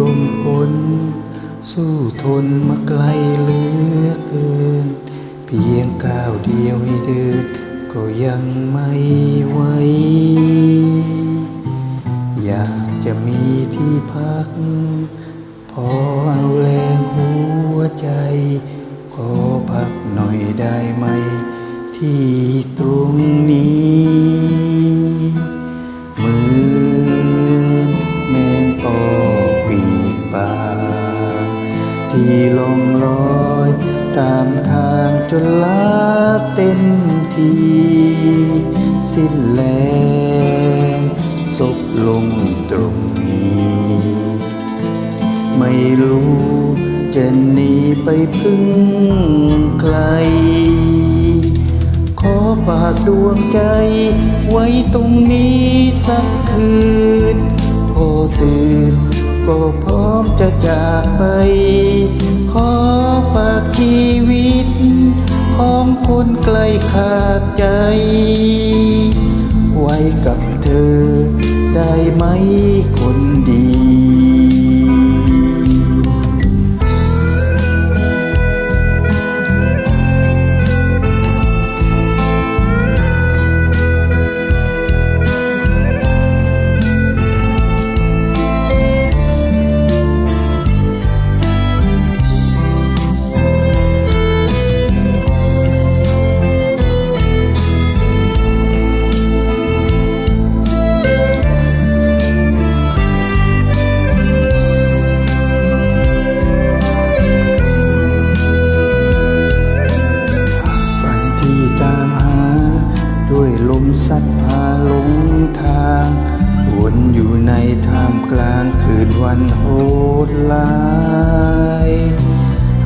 ลมฝนสู้ทนมาไกลเหลือเกิน เพียงก้าวเดียวให้เดิน ก็ยังไม่ไหวอยากจะมีที่พัก พอเอาแรงหัวใจ ขอพักหน่อยได้ไหม ที่ตรงนี้ ที่ลงลอย ตามทางจนลาเต็มทีสิ้นแรงศพลงตรงนี้ ไม่รู้จะหนีไปพึ่งใคร ขอฝากดวงใจไว้ตรงนี้สักคืนพอตื่น ก็พร้อมจะจากไป ขอฝากชีวิต ของคนไกลขาดใจ ลมสัดพาหลงทาง วนอยู่ในท่ามกลางคืนวันโหดร้าย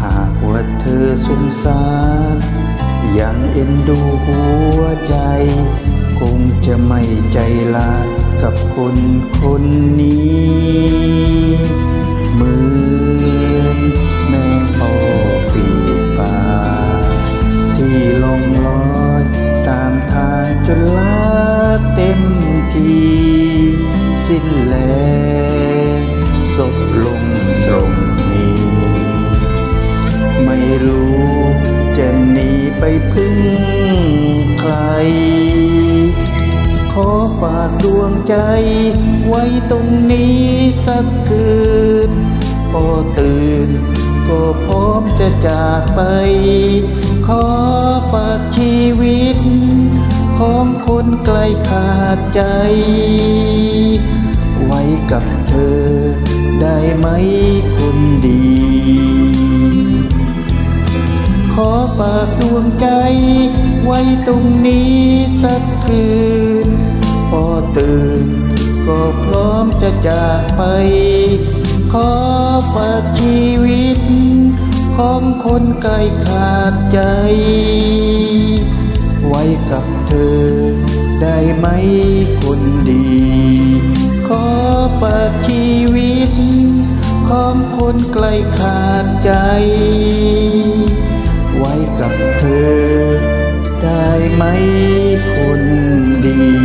หากว่าเธอสงสารยังเอ็นดูหัวใจ คงจะไม่ใจลากับคนคนนี้ เต็มที สิ้นแรงศพลงตรงนี้ ไม่รู้จะหนีไปพึ่งใคร ขอฝากดวงใจไว้ตรงนี้สักคืน พอตื่นก็พร้อมจะจากไป ขอฝากชีวิต ของคนไกลขาดใจ ไว้กับเธอได้ไหมคนดี ขอฝากดวงใจ ไว้ตรงนี้สักคืน พอตื่นก็พร้อมจะจากไป ขอฝากชีวิต ของคนไกลขาดใจ ไว้กับ ธอ ได้ไหมคนดี ขอฝากชีวิต ของคนไกลขาดใจ ไว้กับเธอ ได้ไหมคนดี